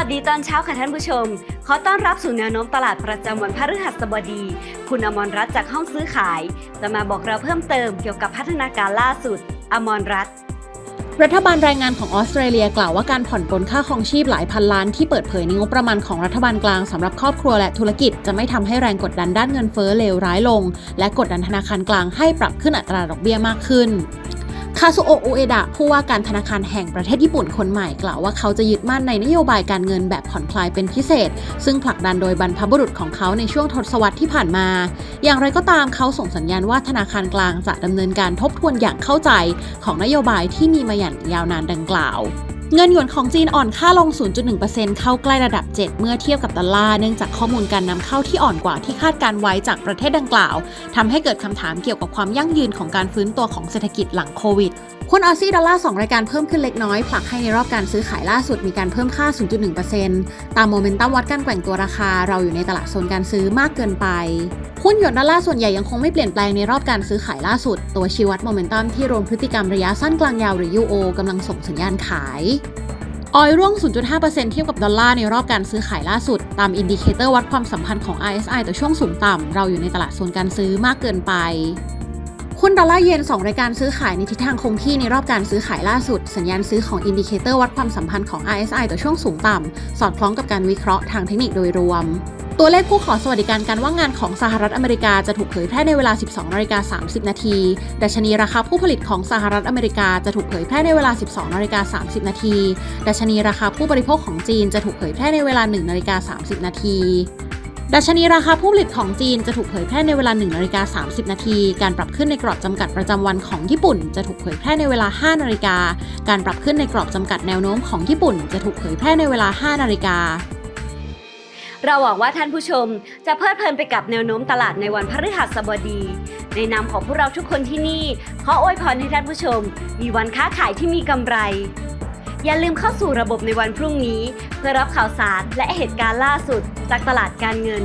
ัสดีตอนเช้าค่ะท่านผู้ชม ขอต้อนรับสู่แนวโน้มตลาดประจำวันพฤหัสบดี คุณอมรรัตน์จากห้องซื้อขาย จะมาบอกเราเพิ่มเติมเกี่ยวกับพัฒนาการล่าสุด อมรรัตน์รัฐบาลแรงงานของออสเตรเลียกล่าวว่าการผ่อนปลนค่าครองชีพหลายพันล้านที่เปิดเผยในงบประมาณของรัฐบาลกลางสำหรับครอบครัวและธุรกิจจะไม่ทำให้แรงกดดันด้านเงินเฟ้อเลวร้ายลง และกดดันธนาคารกลางให้ปรับขึ้นอัตราดอกเบี้ยมากขึ้น คาซุโอะอุเอดะผู้ว่าการธนาคารแห่งประเทศญี่ปุ่นคนใหม่กล่าวว่าเขาจะยึดมั่นในนโยบายการเงินแบบผ่อนคลายเป็นพิเศษ ซึ่งผลักดันโดยบรรพบุรุษของเขาในช่วงทศวรรษที่ผ่านมา อย่างไรก็ตามเขาส่งสัญญาณว่าธนาคารกลางจะดำเนินการทบทวนอย่างเข้าใจ ของนโยบายที่มีมาอย่างยาวนานดังกล่าว เงินหยวนของจีนอ่อนค่าลง 0.1%เข้าใกล้ระดับ 7 เมื่อเทียบกับดอลลาร์เนื่องจากข้อมูลการนำเข้าที่อ่อนกว่าที่คาดการไว้จากประเทศดังกล่าวทำให้เกิดคำถามเกี่ยวกับความยั่งยืนของการฟื้นตัวของเศรษฐกิจหลังโควิดหุ้นออซซี่ดอลลาร์2รายการเพิ่มขึ้นเล็กน้อย ผลักให้ในรอบการซื้อขายล่าสุดมีการเพิ่มค่า 0.1%ตามโมเมนตัมวัดการแกว่งตัวราคา เราอยู่ในตลาดโซนการซื้อมากเกินไปหุ้นหยวนดอลลาร์ส่วนใหญ่ยังคงไม่เปลี่ยนแปลงในรอบการซื้อขายล่าสุด ตัวชี้วัดโมเมนตัมที่รวมพฤติกรรมระยะสั้นกลางยาวหรือ UO กำลังส่งสัญญาณขายออยร่วง 0.5%เทียบกับดอลลาร์ในรอบการซื้อขายล่าสุด ตามอินดิเคเตอร์วัดความสัมพันธ์ของ RSI ต่อช่วงสูงต่ำ เราอยู่ในตลาดโซนการซื้อมากเกินไปหุ้นดอลลาร์เยน 2 รายการซื้อขายในทิศทางคงที่ในรอบการซื้อขายล่าสุด สัญญาณซื้อของอินดิเคเตอร์วัดความสัมพันธ์ของ RSI ต่อช่วงสูงต่ำ สอดคล้องกับการวิเคราะห์ทางเทคนิคโดยรวม ตัวเลขผู้ขอสวัสดิการการว่างงานของสหรัฐอเมริกาจะถูกเผยแพร่ในเวลา 12นาฬิกา30 นาทีดัชนีราคาผู้ผลิตของสหรัฐอเมริกาจะถูกเผยแพร่ในเวลา 12นาฬิกา30 นาทีดัชนีราคาผู้บริโภคของจีนจะถูกเผยแพร่ในเวลา 1นาฬิกา30 นาทีดัชนีราคาผู้ผลิตของจีนจะถูกเผยแพร่ในเวลา1นาฬิกา30 นาที การปรับขึ้นในกรอบจำกัดประจำวันของญี่ปุ่น จะถูกเผยแพร่ในเวลา 5 นาฬิกา การปรับขึ้นในกรอบจำกัดแนวโน้มของญี่ปุ่น จะถูกเผยแพร่ในเวลา 5 นาฬิกา เราหวังว่าท่านผู้ชมจะเพลิดเพลินไปกับแนวโน้มตลาดในวันพฤหัสบดี ในนามของพวกเราทุกคนที่นี่ ขออวยพรให้ท่านผู้ชม มีวันค้าขายที่มีกำไร อย่าลืมเข้าสู่ระบบในวันพรุ่งนี้ เพื่อรับข่าวสารและเหตุการณ์ล่าสุดจากตลาดการเงิน